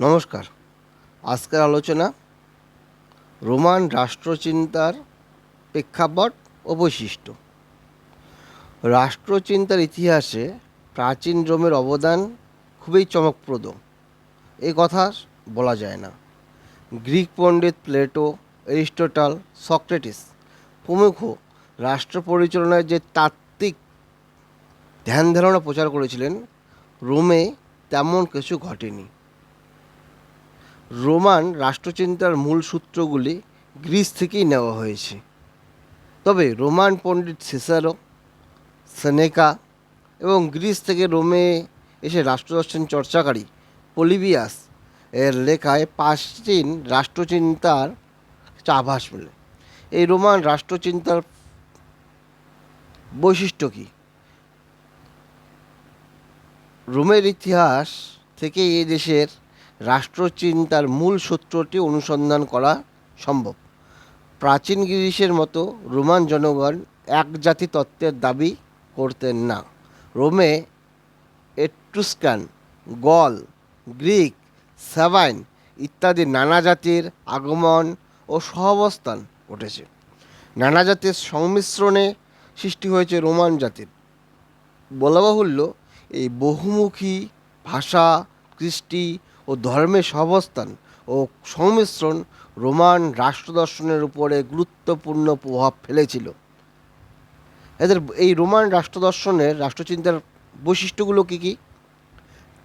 নমস্কার। আজকের আলোচনা রোমান রাষ্ট্রচিন্তার প্রেক্ষাপট ও বৈশিষ্ট্য। রাষ্ট্রচিন্তার ইতিহাসে প্রাচীন রোমের অবদান খুবই চমকপ্রদ। এই কথা বলা যায় না। গ্রিক পণ্ডিত প্লেটো, এরিস্টটল, সক্রেটিস প্রমুখ রাষ্ট্র পরিচালনায় যে তাত্ত্বিক ধ্যান ধারণা প্রচার করেছিলেন, রোমে তেমন কিছু ঘটেনি। রোমান রাষ্ট্রচিন্তার মূল সূত্রগুলি গ্রিস থেকেই নেওয়া হয়েছে। তবে রোমান পণ্ডিত সিসারো, সেনেকা এবং গ্রিস থেকে রোমে এসে রাষ্ট্রদর্শন চর্চাকারী পলিবিয়াস এর লেখায় প্রাচীন রাষ্ট্রচিন্তার একটা আভাস মেলে। এই রোমান রাষ্ট্রচিন্তার বৈশিষ্ট্য কী? রোমের ইতিহাস থেকে এই দেশের রাষ্ট্রচিন্তার মূল সূত্রটি অনুসন্ধান করা সম্ভব। প্রাচীন গ্রিসের মতো রোমান জনগণ এক জাতি তত্ত্বের দাবি করতেন না। রোমে এট্রুস্কান, গল, গ্রিক সাবাইন ইত্যাদি নানা জাতির আগমন ও সহাবস্থান ঘটেছে। নানা জাতির সংমিশ্রণে সৃষ্টি হয়েছে রোমান জাতির। বলা বাহুল্য এই বহুমুখী ভাষা, কৃষ্টি ও ধর্মের সহাবস্থান ও সংমিশ্রণ রোমান রাষ্ট্রদর্শনের উপরে গুরুত্বপূর্ণ প্রভাব ফেলেছিল। এদের এই রোমান রাষ্ট্রদর্শনের রাষ্ট্রচিন্তার বৈশিষ্ট্যগুলো কী কী?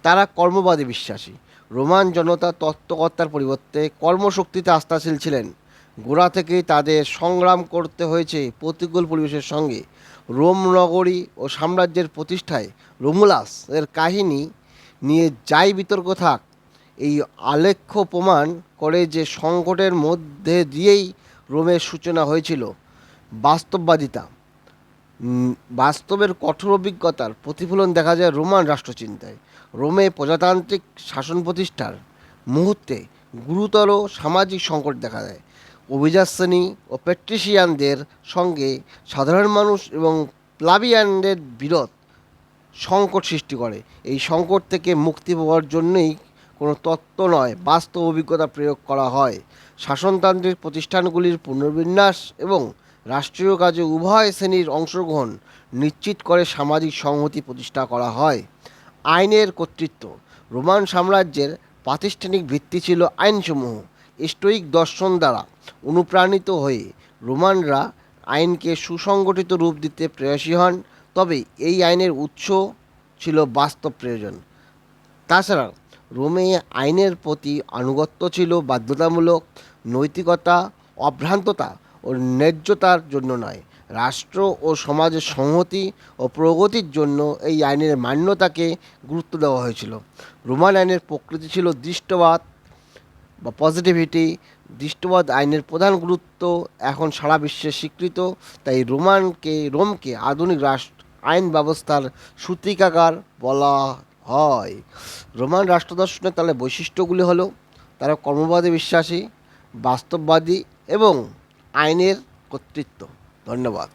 তারা কর্মবাদী বিশ্বাসী। রোমান জনতা তত্ত্বকর্তার পরিবর্তে কর্মশক্তিতে আস্থাশীল ছিলেন। গোড়া থেকেই তাদের সংগ্রাম করতে হয়েছে প্রতিকূল পরিবেশের সঙ্গে। রোম নগরী ও সাম্রাজ্যের প্রতিষ্ঠায় রোমুলাস এর কাহিনী নিয়ে যাই বিতর্ক থাক এই আলেখ্য প্রমাণ করে যে সংকটের মধ্যে দিয়েই রোমের সূচনা হয়েছিল। বাস্তববাদিতা। বাস্তবের কঠোর অভিজ্ঞতার প্রতিফলন দেখা যায় রোমান রাষ্ট্রচিন্তায়। রোমে প্রজাতান্ত্রিক শাসন প্রতিষ্ঠার মুহূর্তে গুরুতর সামাজিক সংকট দেখা দেয়। অভিজাত শ্রেণি ও পেট্রিশিয়ানদের সঙ্গে সাধারণ মানুষ এবং প্লাবিয়ানদের বিরোধ সংকট সৃষ্টি করে। এই সংকট থেকে মুক্তি পাওয়ার জন্যই কোনো তত্ত্ব নয়, বাস্তব অভিজ্ঞতা প্রয়োগ করা হয়। শাসনতান্ত্রিক প্রতিষ্ঠানগুলির পুনর্বিন্যাস এবং রাষ্ট্রীয় কাজে উভয় শ্রেণির অংশগ্রহণ নিশ্চিত করে সামাজিক সংহতি প্রতিষ্ঠা করা হয়। আইনের কর্তৃত্ব, রোমান সাম্রাজ্যের প্রাতিষ্ঠানিক ভিত্তি ছিল আইনসমূহ। স্টোইক দর্শন দ্বারা অনুপ্রাণিত হয়ে রোমানরা আইনকে সুসংগঠিত রূপ দিতে প্রয়াসী হন, তবে এই আইনের উৎস ছিল বাস্তব প্রয়োজন। তাছাড়া রোমে আইনের প্রতি আনুগত্য ছিল বাধ্যতামূলক, নৈতিকতা, অভ্রান্ততা ও ন্যায্যতার জন্য নয়। রাষ্ট্র ও সমাজের সংহতি ও প্রগতির জন্য এই আইনের মান্যতাকে গুরুত্ব দেওয়া হয়েছিল। রোমান আইনের প্রকৃতি ছিল দৃষ্টবাদ বা পজিটিভিটি দৃষ্টবাদ আইনের প্রধান গুরুত্ব এখন সারা বিশ্বে স্বীকৃত, তাই রোমানকে, রোমকে আধুনিক রাষ্ট্র, আইন ব্যবস্থার সূতিকাগার বলা হয়। রোমান রাষ্ট্রদর্শনের তাহলে বৈশিষ্ট্যগুলি হলো তারা কর্মবাদে বিশ্বাসী বাস্তববাদী এবং আইনের কর্তৃত্ব। ধন্যবাদ।